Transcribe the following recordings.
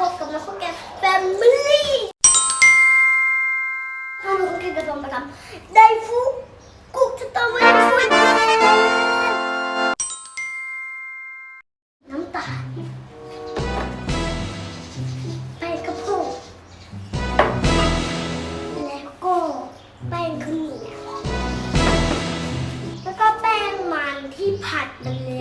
พบกับน้องคุกแกแฟมิลี่ถ้าน้องคุกแกจะต้อะมาทำไดฟูกุกจะต้องมาคุยน้ำตาลแป้งกระพุ้แล้วก็แป้งขมิ้นแล้วก็แป้งมันที่ผัดมัน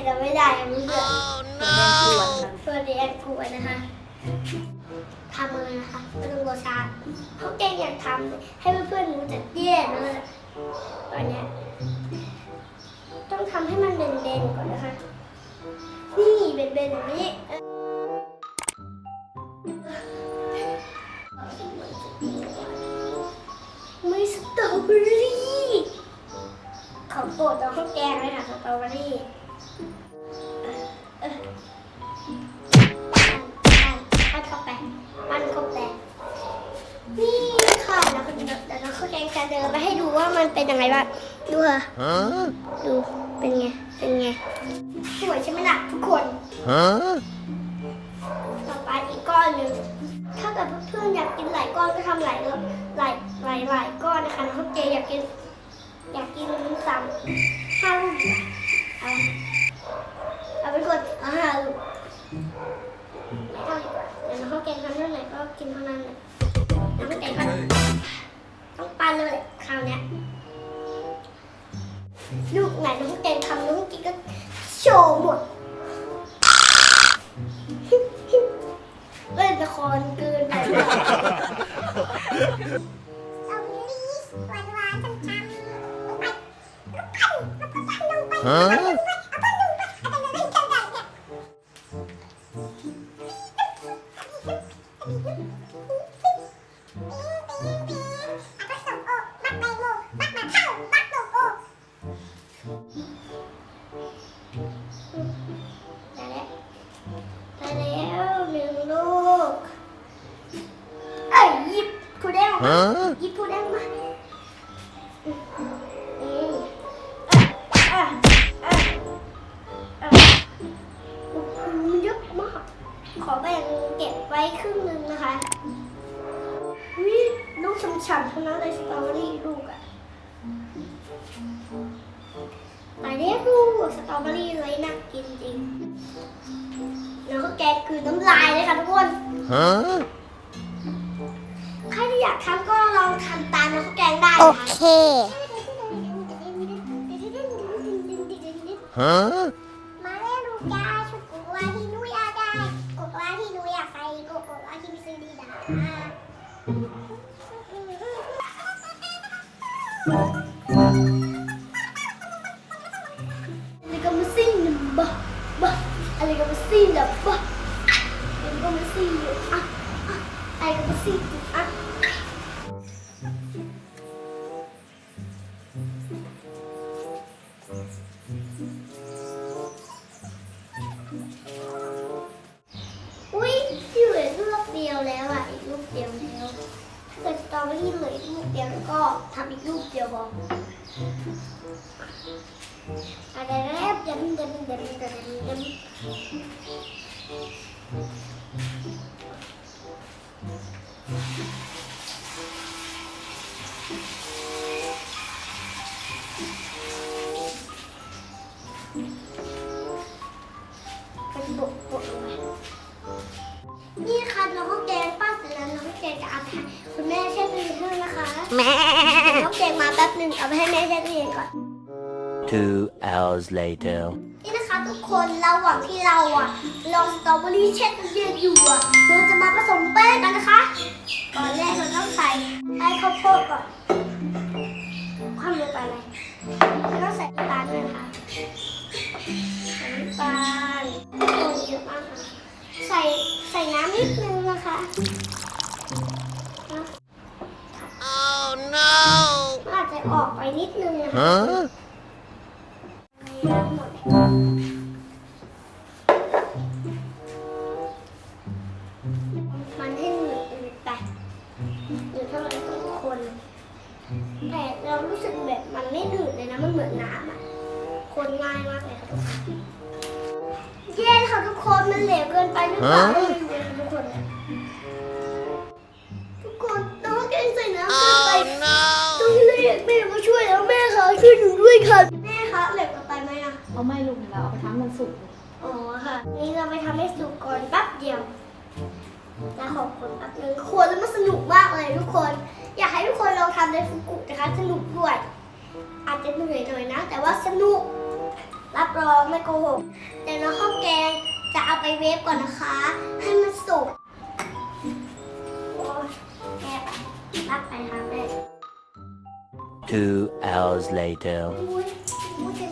แม่จำไม่ได้อะรู้เรื่องตัวแดงกวนนะคะทำเลยนะคะไม่ต้องรอช้าเขาแกงอยากทำให้เพื่อนๆรู้จักแย่นะตอนเนี้ยต้องทำให้มันเด่นๆก่อนนะคะ นี่เด่นๆอย่างนี้ ว่ามันเป็นยังไงบ้างดูค่ะ Huh? ดูเป็นไง เป็นไง สวยใช่ไหมล่ะทุกคน Huh? ต่อไปอีกก้อนหนึ่ง ถ้าเกิดเพื่อนๆอยากกินหลายก้อนก็ทำหลายรอบหลายหลายหลายก้อนนะคะน้องเจอยากกิน อยากกินสามห้าลูกเอาเอาไปกดเอาห้าลูกไม่เอาดีกว่าเดี๋ยวน้องแกงทำเท่าไหร่ก็กินเท่านั้นเลยน้องแกงก็ต้องปั้นเลยค ราวเนี้ยลูกไหนน้องแกงทำน้องกินก็โชว์หมด คูเด้งมา Huh? หยิบคูเด้งมาอืมอะอะอะอ้โหเยอะมาก ขอแบ่งเก็บไว้ครึ่งหนึงนะคะวิลูกฉ่ำๆทั้งนั้นเลยสตรอเบอรี่ลูกอะแต่เนี้ยลูกสตรอเบอรี่เลยน่ากินจริง แล้วก็แกงคือน้ำลายเลยค่ะทุกคน Huh? อยากทำก็ลองทำตามแล้วก็แกงได้โอนะคะเค Huh? มาเล่นลูกยาชุดกุกวาที่หนุอยากได้กุกวาที่หนุอยากใส่กุกวาที่ไม่ซื้อดีดาอะไรก็มาซิ่งนะบะบะอะไรก็มาซิ่งนะบะอะไรก็มาซิ่งอยู่อะอะอะไรก็มาซิ่งอยู่อะ เกิดสตรอเบอรี่เหลืออีกลูกเดียวแล้วก็ทำอีกลูกเดียวพออะไรแล้วเดมเดมเดมเดมเดม แม่น้องแกงมาแป๊บหนึงเอาไปให้แม่แช่ตู้เย็นก่อน Two hours later. นี่นะคะทุกคนระหว่างที่เราอะลองสตรอเบอรี่แช่ตู้เย็นอยู่อะเราจะมาผสมแป้งกันนะคะ ก่อนแรกเราต้องใส่ไอ้ข้าวโพดก่อนคว่ำลงไปเลยแล้วก็ใส่น้ำตาลด้วยนะคะใส่น้ำตาลโอ้ยเยอะมากค่ะใส่ใส่น้ำนิดนึงนะคะ มันให้หนูอื่นไปหรือถ้ามันสอคน แต่เรารู้สึกแบบมันไม่หนืดเลยนะ มันเหมือนน้ำอะคนง่มากเลยค่ะทุกนค่ะทุกคน มันเหลวเกินไปหรือเปล่ายทุกคน ทุกคนน้องแกงใส่น้ำเกินไป ต้องเรียกแม่มาช่วยแล้วแม่ค่ะช่วยหนูด้วยค่ะ เอาไม่ลูกเดี๋ยวเราเอาไปทั้งมันสุกลูกอ๋อค่ะ นี่เราไปทำให้สุกก่อนแป๊บเดียวนะขอบคุณแป๊บนึงครัวแล้วมันสนุกมากเลยทุกคน อยากให้ทุกคนลองทำในฟุกุนะคะสนุกด้วย อาจจะเหนื่อยหน่อยนะ แต่ว่าสนุก รับรองไม่โกหกเดี๋ยวเราข้าวแกงจะเอาไปเวฟก่อนนะคะ ให้มันสุกโอ้ยแม่ไปรับไปทำได้ Two hours later. อุ้ยอุ้ย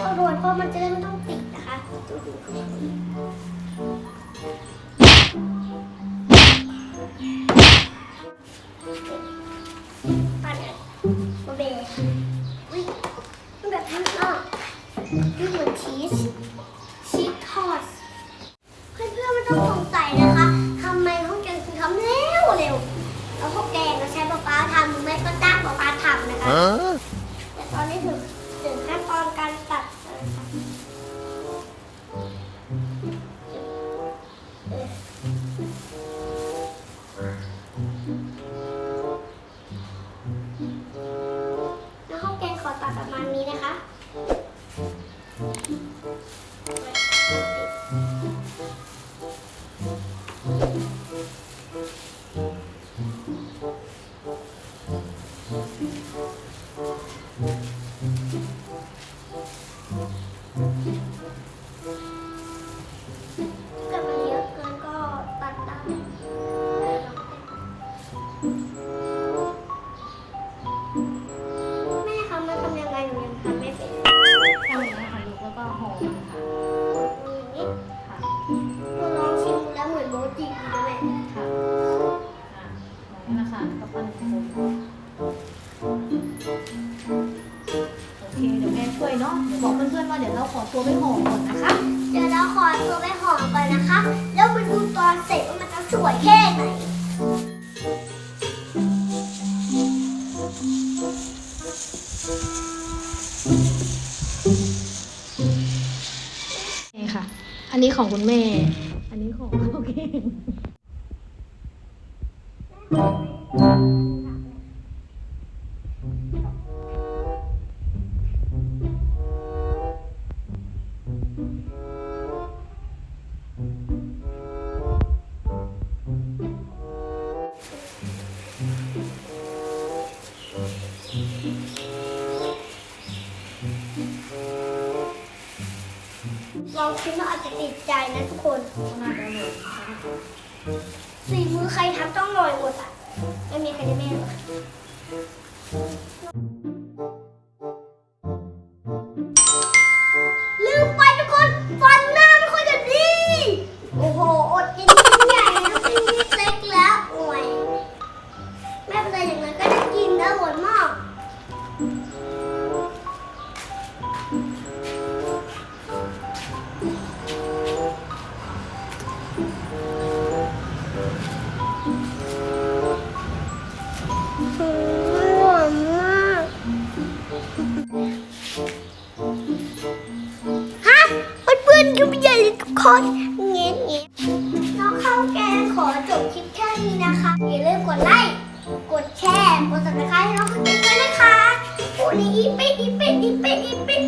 ที่เราโรยเพราะมันจะได้ไม่ต้องติดนะคะปั่นอะโอเบอุ้ยมันแบบนี้อะดูเหมือนชีส เคเดี๋ยวแม่ช่วยเนาะเดี๋ยวบอกเพื่อนๆว่าเดี๋ยวเราขอตัวไปห่อก่อนนะคะ เดี๋ยวเราขอตัวไปห่อก่อนนะคะ แล้วมาดูตอนเสร็จว่ามันจะสวยแค่ไหนนี่ค่ะ อันนี้ของคุณแม่ อันนี้ของโอเค ลองชิมแล้วอาจจะติดใจนะทุกคนสี่มือใครทับต้องลอยหมดอะไม่มีใครได้แม่หรอก ฮะเพื่อนๆก็ไม่ใหญ่ทุกคนเงี้ยเงี้ยน้องข้าวแกงขอจบคลิปแค่นี้นะคะ อย่าลืมกดไลค์ กดแชร์ กดติดตามให้น้องข้าวแกงด้วยนะคะวันนี้อีปิ๊กอีปิ๊กอีปิ๊กอีเป็ด